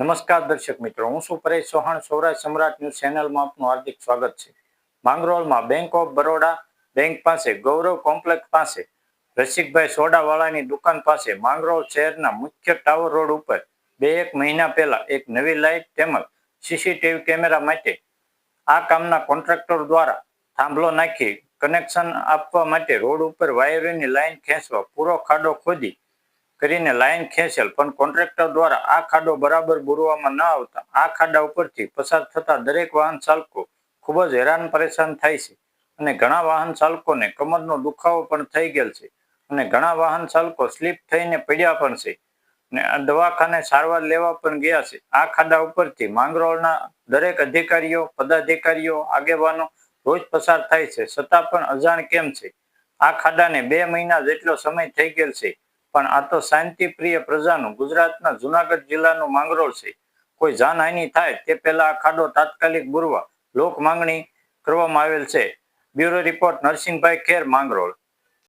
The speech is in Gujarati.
નમસ્કાર દર્શક મિત્રો, હું છું પરેશ ચૌહાણ, સૌરાષ્ટ્ર સમ્રાટ ન્યૂઝ ચેનલમાં આપનું હાર્દિક સ્વાગત છે. માંગરોળમાં બેંક ઓફ બરોડા બેંક પાસે, ગૌરવ કોમ્પ્લેક્સ પાસે, રસિકભાઈ સોડાવાળાની દુકાન પાસે, માંગરોળ શહેરના મુખ્ય ટાવર રોડ ઉપર બે એક મહિના પહેલા એક નવી લાઇટ તેમજ સીસીટીવી કેમેરા માટે આ કામના કોન્ટ્રાક્ટર દ્વારા થાંભલો નાખી કનેક્શન આપવા માટે રોડ ઉપર વાયરની લાઇન ખેંચવા પૂરો ખાડો ખોદી કરીને લાઈન ખેંચેલ, પણ કોન્ટ્રાક્ટર દ્વારા આ ખાડો બરાબર બુરવામાં ન આવતા આ ખાડા ઉપરથી પસાર થતા દરેક વાહન ચાલકો ખૂબ જ હેરાન પરેશાન થાય છે. અને ઘણા વાહન ચાલકોને કમરનો દુખાવો પણ થઈ ગયેલ છે. અને ઘણા વાહન ચાલકો સ્લીપ થઈને પડ્યા પણ છે. ને દવાખાને સારવાર લેવા પણ ગયા છે. આ ખાડા ઉપરથી માંગરોળના દરેક અધિકારીઓ, પદાધિકારીઓ, આગેવાનો રોજ પસાર થાય છે. છતાં પણ અજાણ કેમ છે? આ ખાડાને બે મહિના જેટલો સમય થઈ ગયેલ છે. પણ આ તો શાંતિપ્રિય પ્રજાનું ગુજરાતના જુનાગઢ જિલ્લાનું માંગરોળ છે. કોઈ જાનહાનિ થાય તે પહેલા આ ખાડો તાત્કાલિક બુરવા લોક માંગણી કરવામાં આવેલ છે. Bureau report Narsinhbhai Kher, Mangrol.